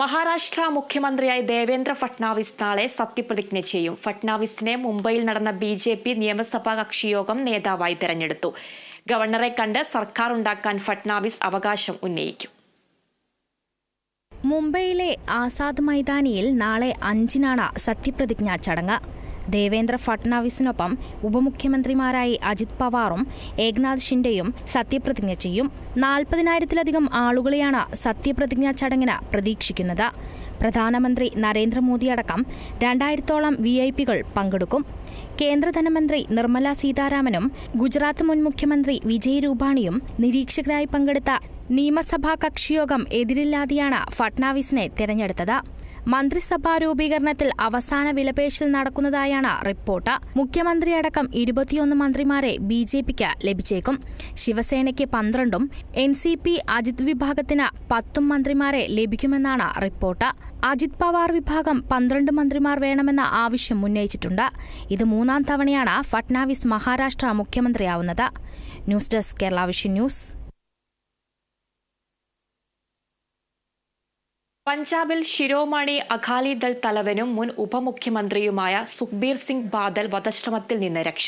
മഹാരാഷ്ട്ര മുഖ്യമന്ത്രിയായി ദേവേന്ദ്ര ഫട്നാവിസ് നാളെ സത്യപ്രതിജ്ഞ ചെയ്യും. ഫട്നാവിസിനെ മുംബൈയിൽ നടന്ന ബി ജെ പി നിയമസഭാ കക്ഷിയോഗം നേതാവായി തെരഞ്ഞെടുത്തു. ഗവർണറെ കണ്ട് സർക്കാർ ഉണ്ടാക്കാൻ ഫട്നാവിസ് അവകാശം ഉന്നയിക്കും. മുംബൈയിലെ ആസാദ് മൈതാനിയിൽ നാളെ അഞ്ചിനാണ് സത്യപ്രതിജ്ഞാ ചടങ്ങ്. ദേവേന്ദ്ര ഫട്നാവിസിനൊപ്പം ഉപമുഖ്യമന്ത്രിമാരായി അജിത് പവാറും ഏക്നാഥ് ഷിൻഡെയും സത്യപ്രതിജ്ഞ ചെയ്യും. നാൽപ്പതിനായിരത്തിലധികം ആളുകളെയാണ് സത്യപ്രതിജ്ഞാ ചടങ്ങിന് പ്രതീക്ഷിക്കുന്നത്. പ്രധാനമന്ത്രി നരേന്ദ്രമോദി അടക്കം രണ്ടായിരത്തോളം വി ഐ പികൾ പങ്കെടുക്കും. കേന്ദ്ര ധനമന്ത്രി നിർമ്മല സീതാരാമനും ഗുജറാത്ത് മുൻ മുഖ്യമന്ത്രി വിജയ് രൂപാണിയും നിരീക്ഷകരായി പങ്കെടുത്ത നിയമസഭാ കക്ഷിയോഗം എതിരില്ലാതെയാണ് ഫട്നാവിസിനെ തിരഞ്ഞെടുത്തത്. മന്ത്രിസഭാ രൂപീകരണത്തിൽ അവസാന വിലപേശൽ നടക്കുന്നതായാണ് റിപ്പോർട്ട്. മുഖ്യമന്ത്രിയടക്കം ഇരുപത്തിയൊന്ന് മന്ത്രിമാരെ ബി ജെ പിക്ക് ലഭിച്ചേക്കും. ശിവസേനയ്ക്ക് പന്ത്രണ്ടും എൻ സി പി അജിത് വിഭാഗത്തിന് പത്തും മന്ത്രിമാരെ ലഭിക്കുമെന്നാണ് റിപ്പോർട്ട്. അജിത് പവാർ വിഭാഗം പന്ത്രണ്ട് മന്ത്രിമാർ വേണമെന്ന ആവശ്യം ഉന്നയിച്ചിട്ടുണ്ട്. ഇത് മൂന്നാം തവണയാണ് Fadnavis Maharashtra മുഖ്യമന്ത്രിയാവുന്നത്. News desk Kerala vision news. പഞ്ചാബിൽ ശിരോമണി അകാലിദൾ തലവനും മുൻ ഉപമുഖ്യമന്ത്രിയുമായ സുഖ്ബീർ സിംഗ് ബാദൽ വധശ്രമത്തിൽ നിന്ന് രക്ഷ